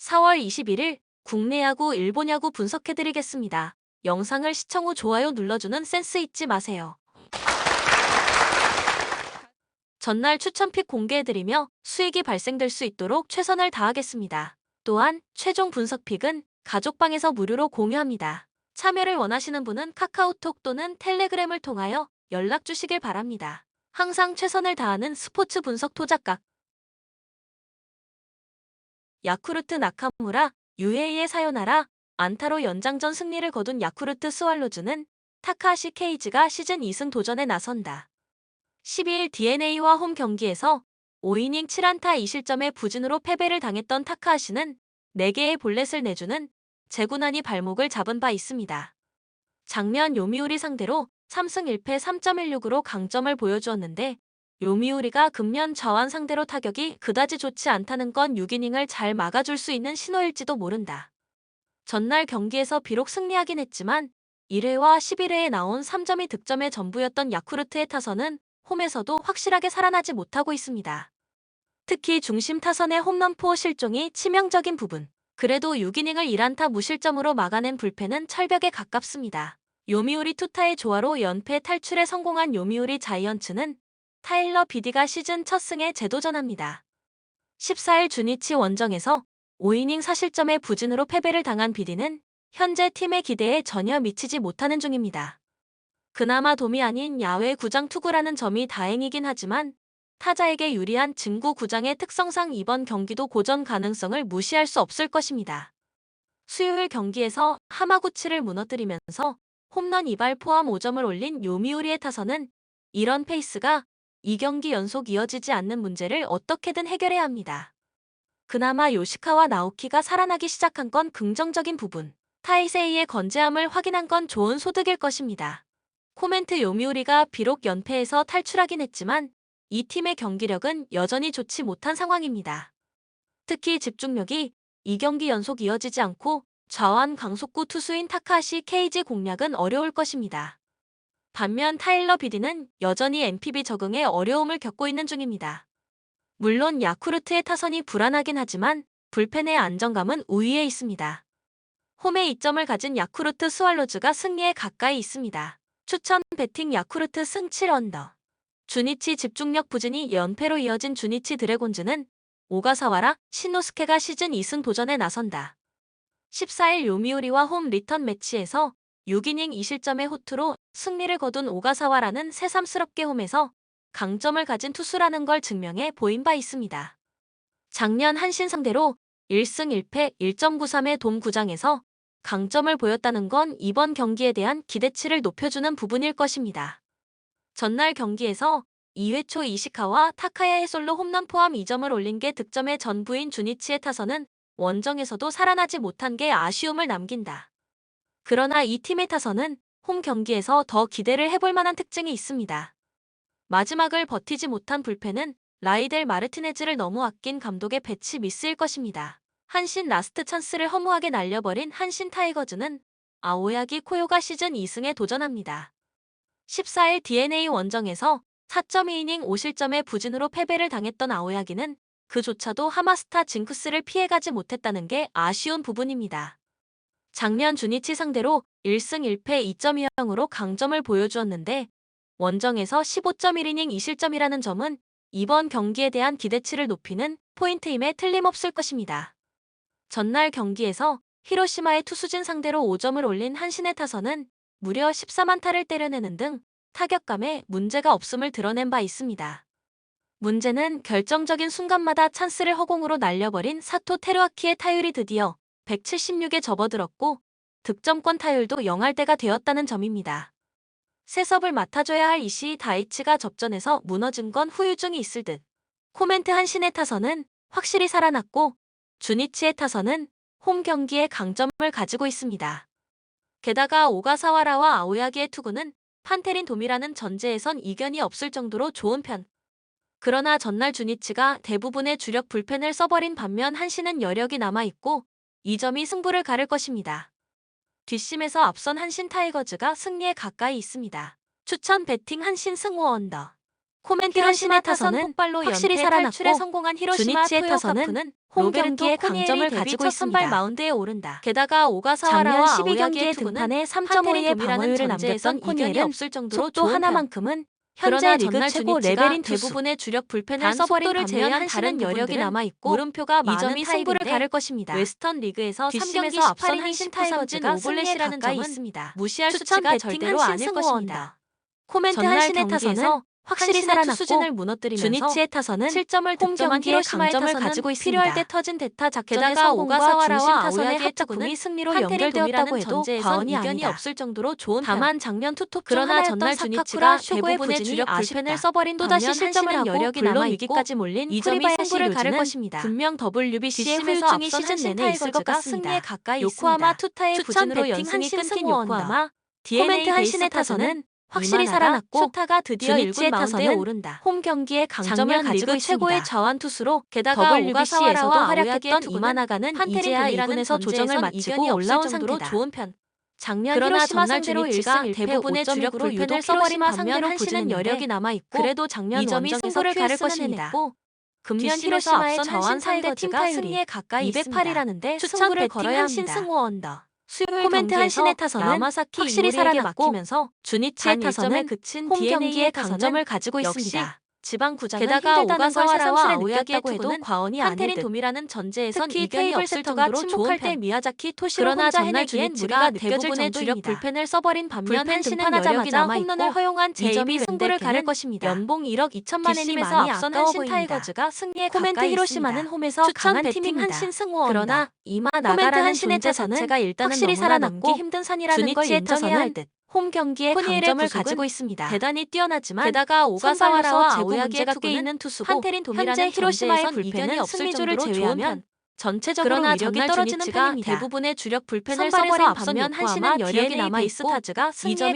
4월 21일 국내 야구, 일본 야구 분석해드리겠습니다. 영상을 시청 후 좋아요 눌러주는 센스 잊지 마세요. 전날 추천픽 공개해드리며 수익이 발생될 수 있도록 최선을 다하겠습니다. 또한 최종 분석픽은 가족방에서 무료로 공유합니다. 참여를 원하시는 분은 카카오톡 또는 텔레그램을 통하여 연락 주시길 바랍니다. 항상 최선을 다하는 스포츠 분석 토작각. 야쿠르트 나카무라, UA의 사요나라, 안타로 연장전 승리를 거둔 야쿠르트 스왈로즈는 타카하시 케이지가 시즌 2승 도전에 나선다. 12일 DNA와 홈 경기에서 5이닝 7안타 2실점의 부진으로 패배를 당했던 타카하시는 4개의 볼넷을 내주는 제구난이 발목을 잡은 바 있습니다. 작년 요미우리 상대로 3승 1패 3.16으로 강점을 보여주었는데 요미우리가 금년 저완 상대로 타격이 그다지 좋지 않다는 건 6이닝을 잘 막아줄 수 있는 신호일지도 모른다. 전날 경기에서 비록 승리하긴 했지만 1회와 11회에 나온 3점이 득점의 전부였던 야쿠르트의 타선은 홈에서도 확실하게 살아나지 못하고 있습니다. 특히 중심 타선의 홈런포 실종이 치명적인 부분. 그래도 6이닝을 1안타 무실점으로 막아낸 불펜은 철벽에 가깝습니다. 요미우리 투타의 조화로 연패 탈출에 성공한 요미우리 자이언츠는 타일러 비디가 시즌 첫 승에 재도전합니다. 14일 주니치 원정에서 5이닝 사실점의 부진으로 패배를 당한 비디는 현재 팀의 기대에 전혀 미치지 못하는 중입니다. 그나마 돔이 아닌 야외 구장 투구라는 점이 다행이긴 하지만 타자에게 유리한 진구 구장의 특성상 이번 경기도 고전 가능성을 무시할 수 없을 것입니다. 수요일 경기에서 하마구치를 무너뜨리면서 홈런 2발 포함 5점을 올린 요미우리의 타선은 이런 페이스가 2경기 연속 이어지지 않는 문제를 어떻게든 해결해야 합니다. 그나마 요시카와 나오키가 살아나기 시작한 건 긍정적인 부분. 타이세이의 건재함을 확인한 건 좋은 소득일 것입니다. 코멘트 요미우리가 비록 연패에서 탈출하긴 했지만 이 팀의 경기력은 여전히 좋지 못한 상황입니다. 특히 집중력이 2경기 연속 이어지지 않고 좌완 강속구 투수인 타카시 케이지 공략은 어려울 것입니다. 반면 타일러 비디는 여전히 MPB 적응에 어려움을 겪고 있는 중입니다. 물론 야쿠르트의 타선이 불안하긴 하지만 불펜의 안정감은 우위에 있습니다. 홈에 이점을 가진 야쿠르트 스왈로즈가 승리에 가까이 있습니다. 추천 배팅 야쿠르트 승 7언더. 주니치 집중력 부진이 연패로 이어진 주니치 드래곤즈는 오가사와라 신노스케가 시즌 2승 도전에 나선다. 14일 요미우리와 홈 리턴 매치에서 6이닝 2실점의 호투로 승리를 거둔 오가사와라는 새삼스럽게 홈에서 강점을 가진 투수라는 걸 증명해 보인 바 있습니다. 작년 한신 상대로 1승 1패 1.93의 돔 구장에서 강점을 보였다는 건 이번 경기에 대한 기대치를 높여주는 부분일 것입니다. 전날 경기에서 2회 초 이시카와 타카야의 솔로 홈런 포함 2점을 올린 게 득점의 전부인 주니치의 타선은 원정에서도 살아나지 못한 게 아쉬움을 남긴다. 그러나 이 팀의 타선은 홈 경기에서 더 기대를 해볼 만한 특징이 있습니다. 마지막을 버티지 못한 불펜은 라이델 마르티네즈를 너무 아낀 감독의 배치 미스일 것입니다. 한신 라스트 찬스를 허무하게 날려버린 한신 타이거즈는 아오야기 코요가 시즌 2승에 도전합니다. 14일 DNA 원정에서 4.2이닝 5실점의 부진으로 패배를 당했던 아오야기는 그조차도 하마스타 징크스를 피해가지 못했다는 게 아쉬운 부분입니다. 작년 주니치 상대로 1승 1패 2.20으로 강점을 보여주었는데 원정에서 15.1이닝 2실점이라는 점은 이번 경기에 대한 기대치를 높이는 포인트임에 틀림없을 것입니다. 전날 경기에서 히로시마의 투수진 상대로 5점을 올린 한신의 타선은 무려 14만타를 때려내는 등 타격감에 문제가 없음을 드러낸 바 있습니다. 문제는 결정적인 순간마다 찬스를 허공으로 날려버린 사토 테루아키의 타율이 드디어 176에 접어들었고 득점권 타율도 0할대가 되었다는 점입니다. 세섭을 맡아줘야 할 이시 다이치가 접전에서 무너진 건 후유증이 있을 듯. 코멘트 한신의 타선은 확실히 살아났고 주니치의 타선은 홈 경기에 강점을 가지고 있습니다. 게다가 오가사와라와 아오야기의 투구는 판테린 돔이라는 전제에선 이견이 없을 정도로 좋은 편. 그러나 전날 주니치가 대부분의 주력 불펜을 써버린 반면 한신은 여력이 남아있고 이 점이 승부를 가를 것입니다. 뒷심에서 앞선 한신 타이거즈가 승리에 가까이 있습니다. 추천 베팅 한신 승호 언더. 코멘트 한신의 타선은 폭발로 확실히 살아났고 성공한 히로시마의 타선은 홈경기의 강점을 가지고 있습니다. 선발 마운드에 오른다. 게다가 오가사와와 12경기에 등판해 3.5의 방어율을 남겼던 코니엘은 속도 하나만큼은 현재 리그 최고 레벨인 대부분의 주력 불펜을 써버린 반면 다른 여력이 남아있고 물음표가 많은 승부를 가를 것입니다. 웨스턴 리그에서 3경기 앞선 한신 타이거즈가 5볼렛이라는 점은 있습니다. 무시할 수치가 절대로 아닐 것입니다. 코멘트 한신의 타선은 확실히 살아났고 수준을 무너뜨리면서 주니치의 타선은 7점을 득점한 뒤에 강점을 가지고 있습니다. 필요할 때 터진 대타 작게다가 오가사와라와 타선의 합작군이 승리로 연결되었다고 해도 과언이 의견이 없을 정도로 좋은 다만 작년 투톱 그러나 전날 주니치가 대부분의 주력 불펜을 써버린 또다시 실점을 하고 여력이 남아 위기까지 몰린 이점이 승부를 가를 것입니다. 분명 WBC의 후유증이 시즌 내내 있을 것 같습니다. 승리에 가까이 요코하마 투타의 부진으로 연승이 끊긴 요코하마. DNA 코멘트 타선은 확실히 살아났고 쇼타가 드디어 일군 마운드에 오른다. 홈 경기에 강점을 가지고 최고의 좌완 투수로 게다가 WBC에서도 활약했던 이마나가는 이제야 2군에서 조정을 마치고 올라온 상태다. 좋은 편. 작년 그러나 히로시마 상대로 1승 대부분의 주력 불펜을 써버린 반면 한시는 여력이 남아있고 그래도 작년 점이 승부를 가를 것입니다. 금년 히로시마의 좌완 상대 팀 타율이 승리에 가까이 208이라는데 추천을 걸어야 한다. 신승호 언더. 수요일 코멘트 한신의 타선은 야마사키 확실히 살아났고 주니치의 타선은 그친 홈 경기의 강점을 가지고 있습니다. 지방구장은 게다가 힘들다는 걸 새삼스레 느꼈다고 해도 과언이 아니듯. 도미라는 전제에선 특히 테이블 세터가 침묵할 때 미야자키 토시로 혼자 해내기엔 무리가 느껴질 정도입니다. 불펜을 써버린 반면 한신은 여력이나 홈런을 허용한 제이점이 승부를 가를 것입니다. 연봉 1억 2천만 엔임에서 앞선 한신 타이거즈가 승리에 코멘트 히로시마는 홈에서 강한 팀인 한신 승호 그러나 이마 나가라는 한신의 존재 자체가 일단은 확실히 살아남기 힘든 산이라는 걸 인정해야 할 듯. 홈 경기에 강점을 가지고 있습니다. 대단히 뛰어나지만 게다가 오가사와라와 아오야기가 꽤 있는 투수고 한테린 현재 히로시마의 불펜은 승리조를 제외하면 전체적으로 위력이 떨어지는 편입니다. 대부분의 주력 불펜을 선발해서 앞서면 한시는 여력이 남아 있스타즈가 승리에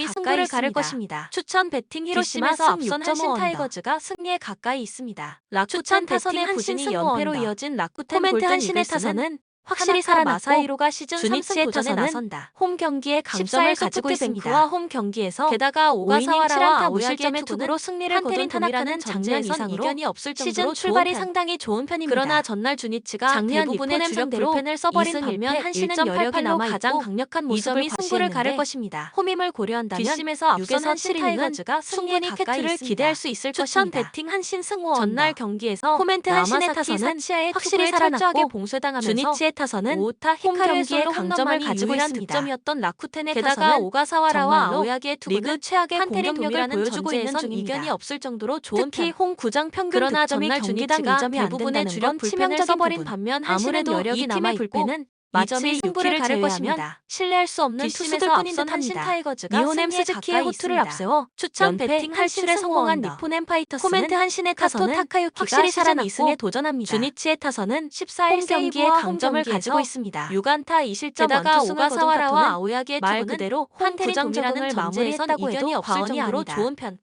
가를 것입니다. 추천 배팅 히로시마에서 앞선 한신 타이거즈가 승리에 가까이 있습니다. 라쿠텐 타선의 한신이 연패로 이어진 라쿠텐 골든 한신의 타선은 확실히 살아났고 마사이로가 시즌 주니치의 3승 나선다. 홈 경기에 강점을 가지고 있습니다. 벤쿠와 홈 경기에서 게다가 오가사와라와 오실점의 투구로 승리를 거둔 타나카는 작년 이상 이견이 없을 정도로 시즌 출발이 상당히 좋은 편입니다. 그러나 전날 주니치가 작년 부분의 주력 불펜을 써버린 반면 한시는 여력이 남아 가장 강력한 모습을 승부를 가를 것입니다. 홈임을 고려한다면 뒷심에서 앞선 한시 타이거즈가 충분히 캐트를 기대할 수 있을 것입니다. 배팅 한신 승호 전날 경기에서 코멘트 한신의 타선은 확실히 살아났고 봉쇄당하면서 타선은 5타 홈경기의 강점을 가지고 있는 득점이었던 라쿠텐의 게다가 오가사와라와 아오야기의 투구는 최악의 공격력을 보여주고 있는 중 이견이 없을 정도로 좋은 특히 홈 구장 평균 그러나 득점이 전날 경기당 2점이 안 된다는 건 치명적인 버린 반면 아무래도 이 남아 불펜은 이 점이 승부를 가를 것이면 신뢰할 수 없는 투수들 뿐인 듯한 신타이거즈가 니온엠 스즈키의 호투를 앞세워 추천 배팅 할실에 성공한 니폰엠 파이터스는 코멘트 한신의 타선은 타카유키가 확실히 살아났고 승에 도전합니다. 주니치의 타선은 14일 경기에 강점을 가지고 있습니다. 6안타 2실점 게다가 오가사와라와 아오야기의 말그대로 환태리 동이라는 마무리했다고 해도 과언이 아니라 좋은 편.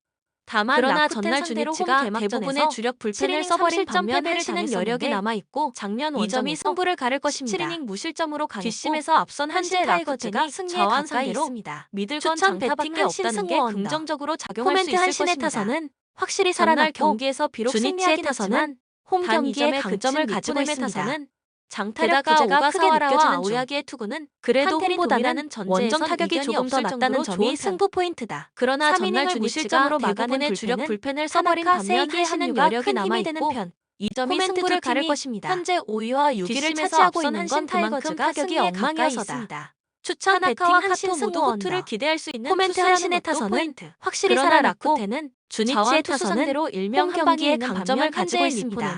다만 그러나 전날 주니치가 대부분의 주력 불펜을 써버린 반면 헬시는 여력이 남아있고 작년 원점이 승부를 가를 것입니다. 7이닝 무실점으로 강했고 뒷심에서 앞선 한시의 라이거즈가 승리에 가까이 있습니다. 믿을건 장타밖에 없다는 게 긍정적으로 작용할 수 있을 한신의 것입니다. 타선은 확실히 살아날 경기에서 비록 승리하긴 타선은 홈 경기의 강점을 가지고 있습니다. 타선은 장타력 부자가 크게 느껴지는 오야기의 투구는 그래도 홍보다는 원정 타격이 조금 더 낫다는 점이 승부 포인트다. 그러나 전날 준이실점으로 막아낸 주력 불펜을 선버린 반면 하시는 여력이 남아있고 이 점이 승부를 가를 것입니다. 현재 5위와 6위를 차지하고 있는 건 그만큼 타격이 엉망이어서다. 추천 베팅 한신 승부 호투를 기대할 수 있는 코멘트 한신의 타선은 포인트. 확실히 살아났고 테는 주니치의 투수 상대로 일명 경기의 강점을 가지고 있습니다.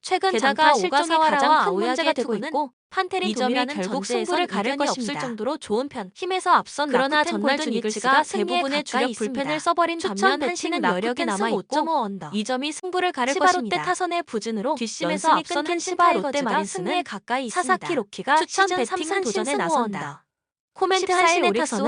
최근 게다가 실전이 가장 큰 문제가 되고 있고 판테리 도미라 결국 승부를 가릴 것이 없을 정도로 좋은 편 힘에서 앞선 그러나 전날 이글스가 대부분의 주력 불펜을 써버린 반면 한시는 여력이 남아있고 이 점이 승부를 가릴 시바 것입니다. 롯데 타선의 부진으로 뒷심에서 앞선 한시바 롯데 마린스는 가까이 있습니다. 사사키 로키가 추천 배팅 도전에 나선다. 코멘트 하시는 타서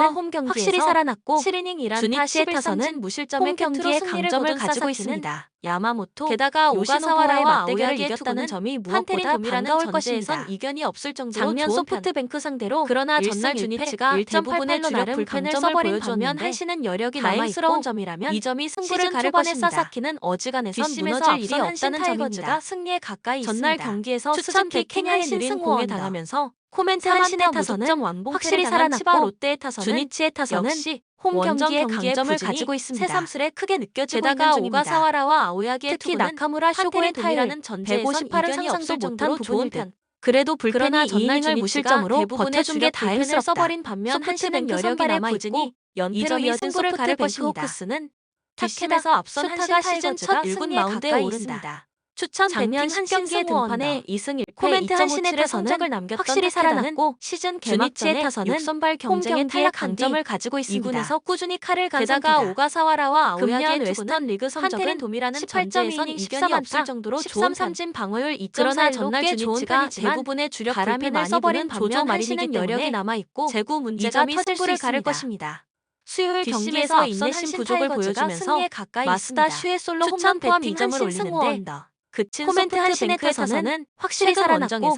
확실히 살아났고 7이닝 1안타 타선은 무실점의 경기에 강점을 가지고 있습니다. 야마모토 게다가 오가사와라의 맞대결을 이겼다는 점이 무엇보다 반가울 것이에선 이견이 없을 정도로 작년 소프트뱅크 상대로 그러나 전날 주니치가 1.8분의 나름 강점을 써버린면 한시는 여력이 남아있고 점이라면 이 점이 승부를 가를 것입니다. 사사키는 어지간해선 무너질 일이 없다는 점입니다. 승리에 가까이 있습니다. 경기에서 추천킥 캥한신 승공에 당하면서 코멘트 한신의 타선은 확실히 살아났고 롯데의 타선은 주니치의 타선은 역시 홈 경기의 강점을 가지고 있습니다. 새삼스레 크게 느껴지고 게다가 오가사와라와 아오야기의 특히 나카무라 쇼고의 타율은 전제에선 158은 상상도 못한 좋은 편. 그래도 불그러나 전날을 무실점으로 버텨준 게 다행스럽다. 써버린 반면 한신은 여력이 남아있고 연패로 이어진 승부를 가를 것이고 코스는 타켓에서 앞선 한신 타이거즈가 1군 마운드에 오른다. 추천되면 한경기 등판에 2승 1패 코멘트 한신의 성적을 남겼던 확실히 살아났고 시즌 개막전에 타선은 선발 경쟁의 타약 강점을 가지고 있습니다. 2군에서 꾸준히 칼을 가져가 오가사와라와 아오야의 웨스턴 리그 성적은 도미라는 18점에선 이견이 없을 정도로 13삼진 방어율 2.4 그러나 전날 주니치가 대부분의 주력 바람을 써버린 조정 마리는 여력이 남아있고 재구 문제가 터질 수 가를 것입니다. 수요일 경기에서 인내심 부족을 보여주면서 마스다. 슈의 솔로 홈런 포함 2점을 올리는데 그친 코멘트 한시네에서는 그 확실히 살아났고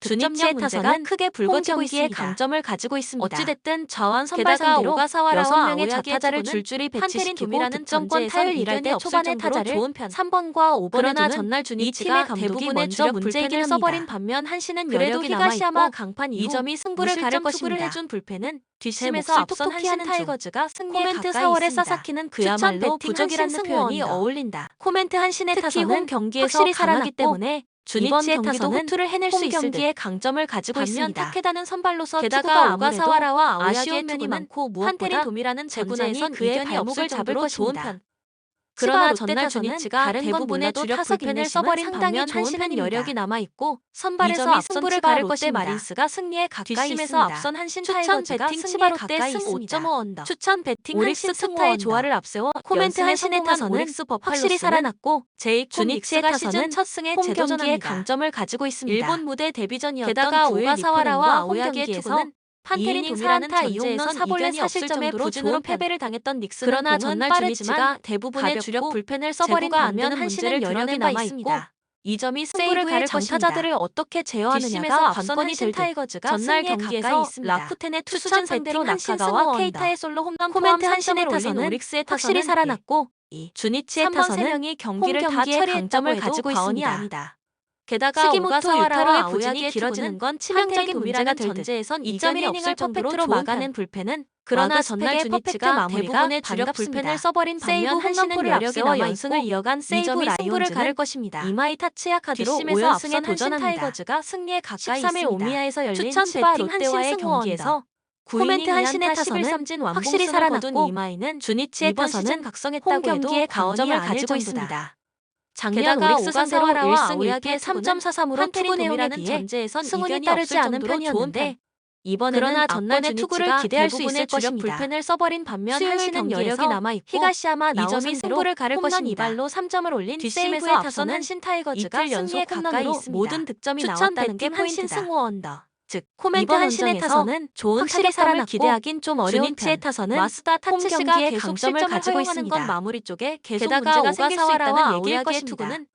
득점력 문제가 크게 불거지고 있기에 강점을 가지고 있습니다. 어찌됐든 자원 선발상대로 게다가 사와라와 명의 좌타자를 줄줄이 배치시키고 득점권 타율 일할 때 초반에 타자를 좋은 편. 3번과 5번에 그러나 전날 준이치가 대부분의 주력 문제기를 써버린 반면 한시는 그래도 히가시야마 강판 2점이 승부를 가릴 것을 해준 불펜은 뒷심에서 앞선 한신 타이거즈가 승리에 코멘트 4월에 사사키는 그야말로 부족이라는 표현이 어울린다. 코멘트 한신의 타선은 경기에서 확실히 살아났기 때문에 주니치의 타선은 호투를 해낼 수 경기에 강점을 가지고 있습니다. 타케다는 선발로서 게다가 아가사와라와 아쉬운 면이 많고 무한테리 도미라는 제구에선 그의 발목을 잡을 것입니다. 좋은 편. 그러나 전날 주니치가 다른 건보다도 타석 펜을 써버린 반면 한신은 여력이 남아있고 선발에서 앞선부를 가를 것이 마린스가 승리에 가까이 있습니다. 앞선 한신 추천 베팅 치바 롯데 승 5.5 언더. 추천 베팅 오릭스 스타의 조화를 앞세워 코멘트 한신의 타선은 확실히 살아났고 제이 주니치가 시즌 첫 승의 재전기에 강점을 가지고 있습니다. 일본 무대 데뷔전이었던 게다가 오가사와라와 아오야기의 투구는 판테린 동일한 타 이용넌 사볼레 사실점에 부진으로 패배를 당했던 닉스는 그러나 전날 주니치가 대부분의 주력 불펜을 써버린 반면 한신은 여력이 남아있고 이 점이 승부를 가를 것이자들을 어떻게 제어하느냐가 관건이 될 타이거즈가 전날 경기에서 라쿠텐의 투수전 상대로 나카가와 케이타의 솔로 홈런 코멘트 한신의 타선은 오릭스의 확실히 살아났고 주니치의 타선은 경기를 다 처리했다고 해도 과언이 아니다. 게다가 스기모토 유타로의 부진이 길어지는 건 치명적인 문제가 될 전제에선 2.1 이닝을 퍼펙트로 막아낸 불펜은 그러나 전날 주니치가 대부분의 주력 불펜을 써버린 세이브 한신은 여력이 남아 연승을 이어간 세이브 라이온즈를 가를 것입니다. 이마이 타치야 카드로 5연승엔 한신 타이거즈가 승리에 가까이 13일 있습니다. 오미야에서 열린 추천 베팅 한신와의 경기에서 코멘트 한신의 타선은 확실히 살아났고 이마이는 주니치의 타선은 각성했다고 해도 강점을 가지고 있습니다. 장미아가 오강대로 1승 1패 3.43으로 투구내용이라는 전제에선 승운이 따르지 않은 편이었는데 이번에는 그러나 전날의 투구를 기대할 수 있을 것입니다. 불펜을 써버린 반면 한신은 여력이 남아있고 히가시아마 나오미 승부를 가를 것입니다. 2발로 3점을 올린 뒷심에서 앞서는 한신 타이거즈가 승리에 가까이 있습니다. 모든 득점이 추천 나왔다는 게 포인트다. 한신 승호 언더 즉 코멘트 한신의 타선은 좋은 확실히 사람을 기대하긴 좀 어려운 주니치의 타선은 마스다 타츠 시가 계속 실점을 가지고 있는 건 마무리 쪽에 계속 게다가 문제가 생길 수 있다는 얘기일 것이 투구는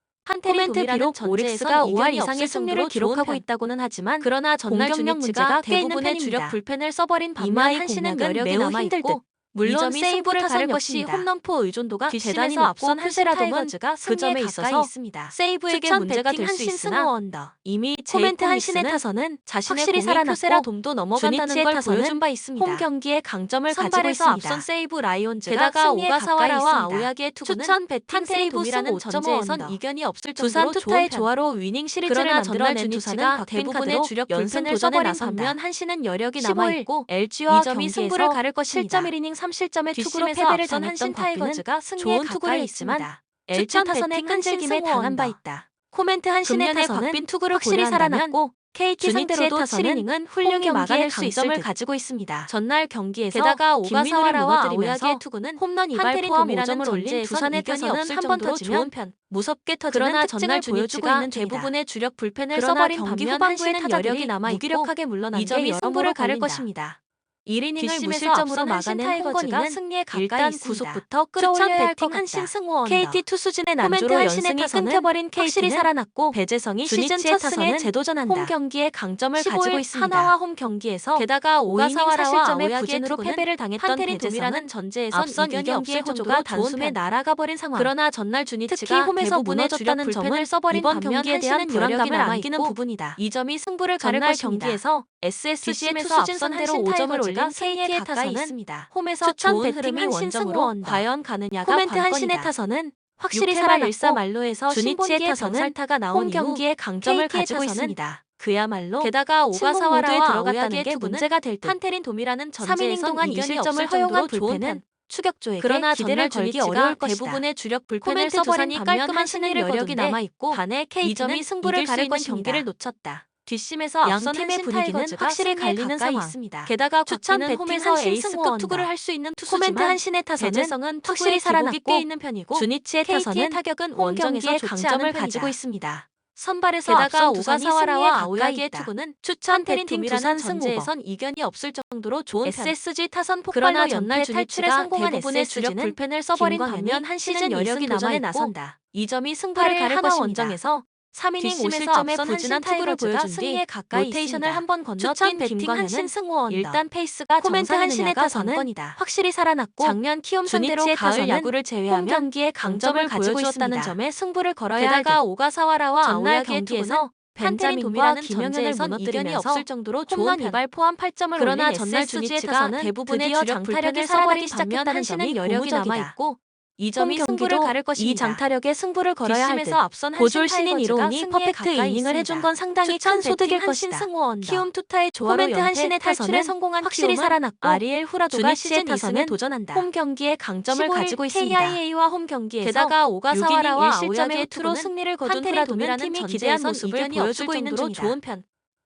코멘트 비록 오릭스가 5할 이상의 승률을 기록하고 있다고는 하지만 그러나 전날 주니치가 대부분의 주력 불펜을 써버린 반면 한신은 매력이 남아있고 물론 세이브를 가를 것이 홈런포 의존도가 재단에서 앞선 한세라돔은 그 점에 있어서 있습니다. 세이브에게 문제가 될 수 있으나 원더. 이미 코멘트 한신의 타선은 자신의 확실히 살아났고 도 넘어간다는 걸 보여준 홈 경기의 강점을 가지고 있습니다. 앞선 세이브 라이온즈가 게다가 오가사와라와 아오야기의 투구는 추천 배팅 세이브라는 전제에선 이견이 없을 정도로 두산 투타의 조화로 위닝 시리즈를 만들어낸 두산은 대부분의 주력 연승을 도전에 나선 반면 한신은 여력이 남아있고 LG와 경기에서 승부를 가를 것입니다. 7.1이닝 3실점의 투구로 패배를 전한 신타이거즈가 승리에 가까이 있지만 LG 타선의 끈질김에 당한 바 있다. 코멘트 한신의 타선은 투구를 확실히 살아났고 KT 상대로도 7이닝은 훌륭히 막아낼 수 있을 을 가지고 있습니다. 전날 경기에서 게다가 오가사와라와 아오야기의 투구는 홈런 2발 포함 5점을 올린 두산의 타선은 한 번 터지면 편 무섭게 터지는 그러나 전날 보여주고 있는 대부분의 주력 불펜을 써버린 경기 반면 후반부에 타자들이 여력이 남아 무기력하게 물러난 게 승부를 가를 것입니다. 1이닝을 무실점으로 마가낸 홍건이는 승리에 가까이 일단 있습니다. 구속부터 끌어올려야 할것 한신 승호 KT 투수진의 난조로 연승이 끊겨버린 KT는 살아났고 배재성이 시즌 첫 승에 재도전한다. 홈 경기에 강점을 가지고 있습니다. 하나와 홈 경기에서 게다가 오가사와라 실점에 부진으로 패배를 당했던 배재성은 전제에선 앞선 이 경기의 호조가 단숨에 날아가 버린 상황. 그러나 전날 주니치가 홈에서 무너졌다는 점을 써버린 이번 경기에 대한 불안감을 안기는 부분이다. 이 점이 승부를 가를 것입니다. 경기에서 SSC에서 앞선 대로 5점을 올린 KT의 타선은 있습니다. 홈에서 좋은 흐름이 원점으로 과연 가느냐가 코멘트 한신의 타선은 확실히 살아났고 말로에서 주니치의 타선은 홈 경기의 강점을 가지고 있습니다. 그야말로 게다가 오가사와라와 들어갔다는 게 문제가 될 듯 한테린 도미라는 전제에선 동안 2실점을 허용한 불펜은 추격조에게 그러나 기대를 걸기 어려울 것이다. 대부분의 주력 불펜을 써버린 반면 깔끔한 신의를 여력이 남아있고 반해 KT는 승부를 가리는 경기를 놓쳤다. 뒷심에서 양팀의 분위기는 확실히 갈리는 상황. 있습니다. 게다가 추천 홈에서 에이스급 투구를 할 수 있는 투수지만 코멘트 한신의 타선은 확실히 살아났고 있는 편이고 주니치의 타선은 타격은 원정에서 강점을 가지고 있습니다. 선발에서 게다가 오가사와라와 아오야기의 투구는 추천 배팅 두산 승부에선 이견이 없을 정도로 좋은 SSG 타선 폭발로 연날 탈출에 성공한 대부분의 주력 불펜을 써버린 반면 한시즌 여력이 남아 나선다. 이 점이 승부를 가를 것입니다. 원정에서 3이닝 5실점에 부진한 투구를 보여준 승리에 가까이 로테이션을 한번 건너뛴 배팅 한신 승호원 일단 페이스가 코멘트 한신에 타서는 확실히 살아났고 작년 키움 상대로 가을 야구를 제외하면 경기에 강점을 가지고 있었다는 점에 승부를 걸어야 게다가 오가사와라와 전날 경기에서 벤자민과 김영현을 무너뜨리면서 없을 정도로 홈런 이발 포함 8점을 그러나 전날 주니치가 대부분의 주력 장타력을 사버리기 시작했다는 점이 고무적이다. 남아있고 이 점이 승부를 가를 것입니다. 이 장타력에 승부를 걸어야 할듯 앞선 고졸 신인 이로운이 퍼펙트 이닝을 해준 건 상당히 큰 소득일 것이다. 키움 투타의 조화로 코멘트 한신의 탈출에 성공한 확실히 살아났고 아리엘 후라도가 시즌 2승에 도전한다. 홈 경기에 강점을 가지고 있습니다. KIA와 홈 경기에서 게다가 오가사와라와 아오야의 투로 승리를 거둔 후라도는 팀이 기대한 모습을 보여주고 있는 중이다. 좋은 편.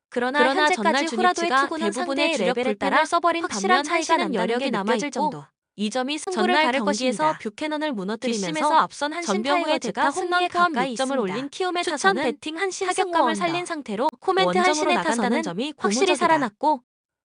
그러나, 그러나 현재까지 후라도의 투구는 대부분의 레벨에 따라 확실한 차이가 난 여력이 남아질 정도. 이 점이 승부를 가를 경기에서 뷰캐넌을 무너뜨리면서 앞선 한신병후의 대가 홈런 포함 2점을 올린 키움의 추천 배팅 한신 타격감을 살린 상태로 코멘트 한신에 타선은 점이 확실히 살아났고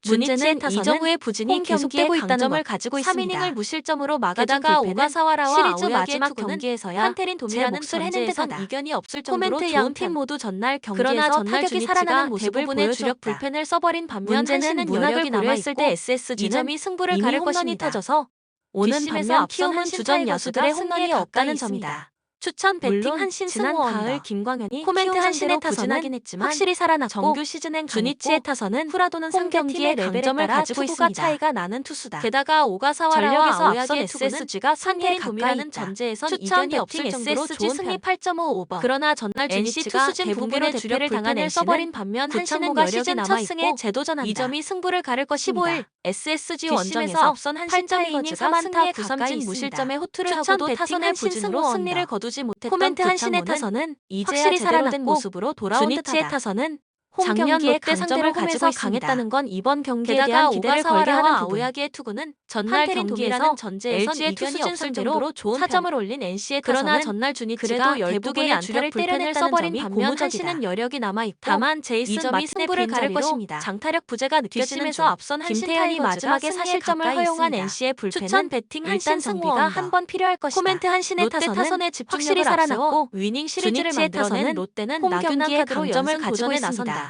문제는 이정우의 부진이 계속되고 있다는 점을 가지고 있습니다. 3이닝을 무실점으로 막아다가 오가사와라와 시리즈 마지막 경기에서야 한테린 도미라는 몫을 해낸데선 이견이 없을 정도로 코멘트 양팀 모두 전날 경기에서 전날 타격이 살아나는 모습을 보여 주력 불펜을 써버린 반면 문제는 문학을 고려했을 때 SSG는 이점이 승부를 가를 것이 터져서 오는 반면 키움은 주전 야수들의 홈런이 없다는 점이다. 추천 베팅 한신 지난 가을 김광현이 코멘트 한신의 타선은 했지만 확실히 살아났고 정규 시즌엔 주니치의 타선은 후라도는 3경기의 강점을 가지고 있습니다. 차이가 나는 투수다. 게다가 5가 4와라와 9야기 SSG가 3개인 돔이라는 전제에선 추천이 없을 SSG 승리 8.55번. 그러나 전날 NC 투수진 붕괴로 주력을 당한 써버린 반면 한신은 시즌 첫 승에 재도전한다. 2점이 승부를 가를 것이보일 SSG 원정에서 앞선 한신 타이거즈가 승리에 가까이 무실점에 호투를 하고도 타선의 부진으로 승리를 거두 거두지 못했던 코멘트 한신의 타서는 이제야 확실히 사라는 모습으로 돌아온 듯하다. 주니치의 타서는 작년 롯데 상대로 가지고 강했다는 건 이번 경기에 대한 기대를 걸게 하는 아오야기의 투구는 전날 경기에서 전제에서 이견이 없을 정도로 좋은 4점을 올린 NC의 그러나 전날 주니치가 12개의 안타를 때려낼 써버린 반면 한시는 여력이 남아있고 다만 제이슨 마이 승부를 가를 것입니다. 장타력 부재가 느껴지면서 앞선 한신 타이 마지막에 사실점을 허용한 NC의 불펜은 추천 배팅 한신 승부가 한 번 필요할 것이다. 코멘트 한신의 타선에 집중력을 확실히 살아났고 위닝 시리즈를 만들어낸 롯데는 홈 경기에 강점을 가지고 있습니다.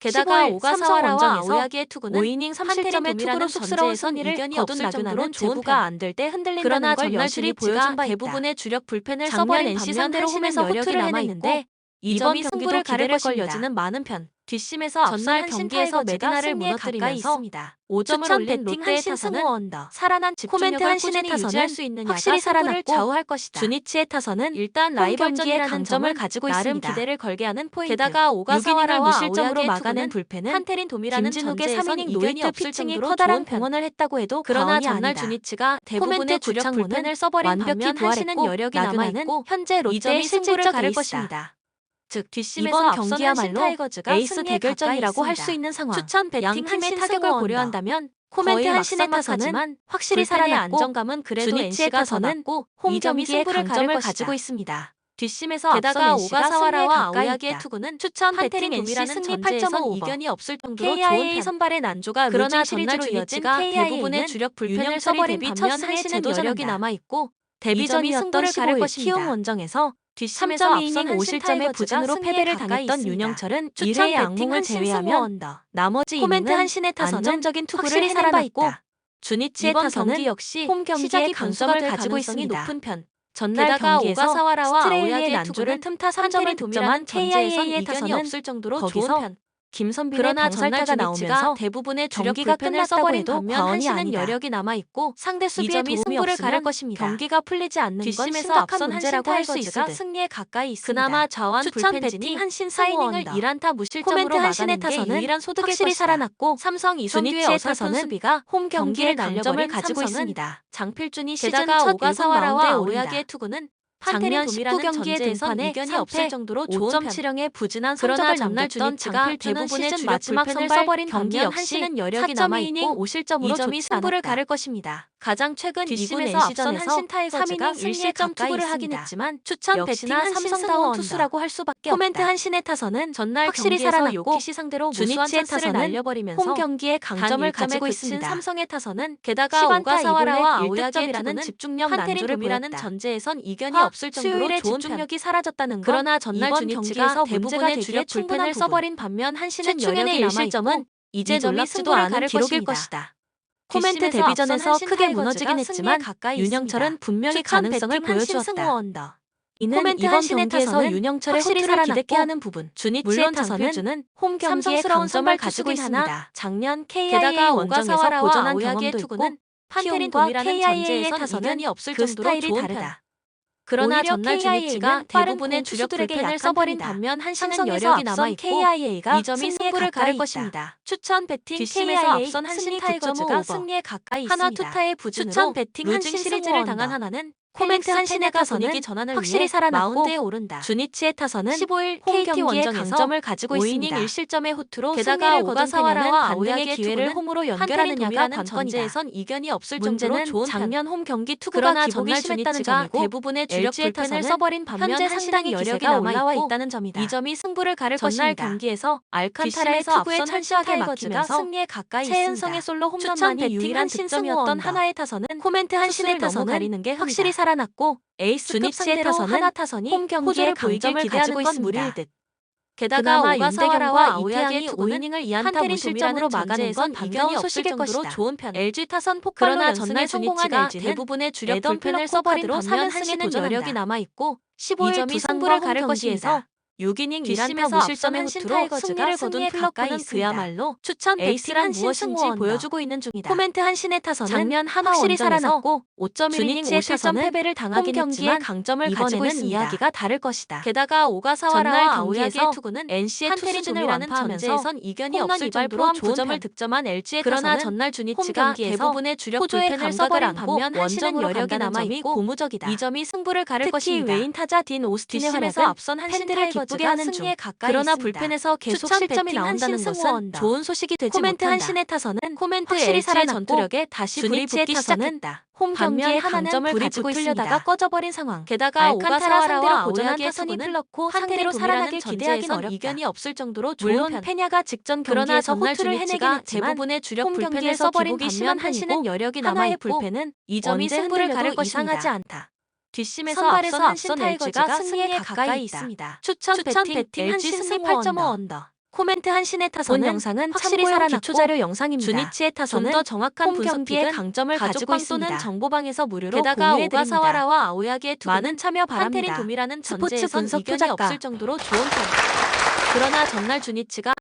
게다가 오가사와라와 아오야기의 투구는 5이닝 3실점의 투구로 쑥스러운 이를 의견이 없을 정도로 제구가 안 될 때 흔들리는 그러나 걸 전날출이 보여준 바 대부분의 주력 불펜을 써버린 NC 상대로 홈에서 호투를 해냈는데 이점이 승부를 가릴 것걸 여지는 많은 편. 뒷심에서 전날 경기에서 메디나를 무너뜨리면서 5점을 올린 롯데의 타선은 살아난 집중력을 한신의 타선은 수 있는 확실히 살아났고 좌우할 것이다. 주니치의 타선은 일단 라이벌 경기의 강점을 가지고 나름 있습니다. 기대를 걸게 하는 포인트. 게다가 오가사와를 무실점으로 막아낸 불펜은 한테린 도미라는 김진욱의 3이닝 노이트 피칭이 커다란 병원을 했다고 해도 그러나 전날 아니다. 주니치가 대부분의 주력 불펜을 써버린 완벽히 반면 한신은 여력이 남아있고 현재 롯데의 승부를 가를 것입니다. 즉 뒷심에서 경기야말로 타이거즈가 에이스 대결전이라고 할 수 있는 상황. 추천 배팅 양 팀의 한신 타격을 고려한다면 코멘트 한신의 타선은 확실히 살아났고 안정감은 그래도 더 타선은 낫고 홈이 점이 경기의 승부를 가를. 가지고 있습니다. 뒷심에서 게다가 오가사와라와 아오야기의. 투구는 추천 배팅 NC 승리 전제에선 8.5 이견이 없을 정도로 KIA. 선발의 난조가 그러나 전날 주니치가 대부분의 주력 불펜을 써버린 반면 한신은 여력이 여력이 남아 남아 있고 데뷔전이 승부를 가를 것입니다. 키움 원정에서 뒷심에서 3.2 앞선 이닝 5실점의 5실점의 부진으로 패배를 당했던 윤영철은 추천 1회의 배팅 악몽을 제외하면. 나머지 코멘트 한신의 타선은 안정적인 투구를 살아났다. 주니치의 타선은 경기 역시 홈 경기의 강점을 가지고 가지고 있습니다. 높은 편. 전날 경기에서 오가사와라와 아오야기의 난조를 틈타 3점을 판테린 득점한 도미라는 KIA의 타선은 없을 정도로 좋은 편. 김선빈의 그러나 전날 방살타가 주니치가 나오면서 대부분의 주력 경기가 끝났다고 해도 과언이. 여력이 남아 있고 상대 수비에 도움이 승부를 가를 것입니다. 경기가 풀리지 않는 건 심각한 앞선 문제라고 할 수 있으듯 승리에 가까이 있습니다. 그나마 좌완 불펜진이 한신 사이닝을 4이닝을 1안타 무실점으로 한신의 타선은 유일한 확실히 것이다. 살아났고 삼성 주니치의 어설픈 타선은 수비가 홈 경기를 날려버린 가지고 있습니다. 장필준이 시즌 첫 오가사와라와 오가사와라와 아오야기의 오야기의 투구는 작년 작년 19 19경기의 전제에선 등판에 이견이 이견이 없을 정도로 좋은 편. 5.7형의 부진한 성적을 남겼던 장필준은 대부분의 주력 마지막 선발 써버린 경기 역시 한신은 여력이 4.2 남아 이닝 있고 5실점으로 2점이 좋지 승부를. 가를 것입니다. 가장 최근 2군 앞선 한신 타이거즈가 3이닝 승리에 1실점 가까이 투구를 하긴. 했지만 추천 한신 삼성다운. 투수라고 할 수밖에 코멘트 없다. 한신의 타선은 전날 확실히 살아났고 요키시 상대로 주니치의 날려버리면서 홈 경기에 강점을 가지고 있습니다. 삼성의 타선은 게다가 오가사와라와 이블랙 아오야기의 1득점이라는 투구는 집중력 난조를 보였다. 전제에선 이견이 화, 없을 정도로 좋은 편. 집중력이 사라졌다는 건 그러나 전날 주니치가 대부분의 주력 불펜을 써버린 반면 한신은 여력이 남아 일실점은 있고 이제 놀랍지도 않은 기록일. 것이다. 코멘트 데뷔전에서 크게 무너지긴 했지만 윤영철은. 분명히 가능성을 보여주었다. 이는 이번 경기에서 윤영철의 확실히 살아났고 기대케 하는 부분. 물론 타선은 홈 경기에 강점을 가지고 있습니다. 작년 KIA 게다가 원정에서 아오야기의 경험도 있고 판테린 키움과 도미라는 KIA의 타선은 없을 그 정도로 스타일이 다르다. 편. 그러나 전날 주니치가 대부분의 공 주력 불펜을 써버린. 반면 한신은 여력이 앞선 남아 있고 KIA가 이 점이 승부를 가를. 것입니다. 추천 배팅 뒷심에서 앞선 한신 타이거즈가 9.5 승리에 가까이 있습니다. 투타의 부진으로 추천 배팅 루징 한신 시리즈를. 당한 하나는 코멘트 코멘트 한신의 한신의 타선은 분위기 전환을 확실히 살아났고 마운드에 오른다. 주니치의 타선은 15일 홈 KT 원정에서 강점을 가지고 5이닝 있습니다. 1 실점의 호투로 게다가 오가사와라와 반등의 기회를 홈으로 연결하느냐가 도미라는 관건이다. 전제에선 이견이 없을 정도로 좋은 편. 작년 홈 경기 투구가 그러나 전날 심했다는 주니치가 점이고 대부분의 주력 불펜을 써버린 반면 현재 상당히 여력이 남아 있다는 점이다. 이 점이 승부를 가를 전날 것입니다. 경기에서 알칸타라의 투구에 철저하게 막히면서 승리에 가까이 최은성의 있습니다. 솔로 추천 홈런만이 유일한 득점이었던. 하나의 타선은 코멘트 한 신의 투수를 너무 타선은 가리는 게 확실히 살아났고 에이스급 주니치의 상대로 타선은 하나 타선이 홈 경기에 강점을 가지고 있습니다. 게다가 오가사와라와 아오야기의 투구는 5이닝을 2안타 판테린 무실점으로 막아낸 건 이견이 없을 정도로. 좋은 편. LG 타선 폭발로 그러나 전날 성공한 LG는 대부분의 주력 불펜을 플러코 써버린 카드로 반면 3연승에 한신은 도전한다. 여력이 남아 있고 15일 2점이 두산과 가를 것이다. 6이닝 뒷심에서 1안타 앞선 한신 타이거즈가 승리를 거둔 있습니다. 그야말로 추천 에이스란 무엇인지. 보여주고 있는 중이다. 코멘트 한신의 타선은 작년 한화 확실히 살아났고 5.1이닝 주니치의 5실점 타선은 패배를 당하긴 했지만 강점을 가지고 있습니다. 이야기가 다를 것이다. 게다가 오가사와라와 아오야기의 투구는 NC의 투수진을 완파하면서 이견이 없을 정도로 좋은 9점을 편. 득점한 LG의 그러나 전날 경기에서 대부분의 주력 호조의 감각을 안고 원정으로 여력이 간다는 남아 점이 있고 고무적이다. 이 점이 승부를 가를 특히 것입니다. 외인 타자 딘 오스틴의 활약은 앞선 한신 타이거즈 가 하는 중. 그러나. 불펜에서 계속 실점이 나온다는 것은. 좋은 소식이 되지 코멘트 못한다. 한신의 타선은 코멘트 확실히 살아났고 전투력에 다시 불이 붙기 시작했다. 홈 경기에 하나는 불이 붙으려다가 꺼져버린 상황. 게다가 오가사와라와 상대로 고전한 타선이 상대로 도미라는 살아나길 기대하긴 어렵다. 이견이 없을 정도로 좋은 물론 편. 페냐가 직전 그러나 경기에서 호투를 해내긴 했지만 대부분의 주력 홈 불펜을 경기에서 써버린 기복이 심한 한신은 여력이 남아 하나의 있고 불펜은 이 점이 승부를 가를 흔들려도 것입니다. 이상하지 않다. 뒷심에서 선발에서 앞선 타이거즈가 타이거즈가 승리에 가까이 있습니다. 추천, 추천 배팅, 배팅 LG 승리 승리 8.5 8.5 언더. 코멘트 한신의 본 타선은 영상은 확실히 살아났고 기초자료 영상입니다. 주니치의 타선은 좀더 정확한 분석기는 강점을 가지고 있습니다. 정보방에서 무료로 게다가. 오가사와라와 아오야기의 투구는 많은 참여 바랍니다. 도미라는 스포츠 전제에선 분석 이견이 투자가 없을 정도로 좋은 편. 그러나 전날 주니치가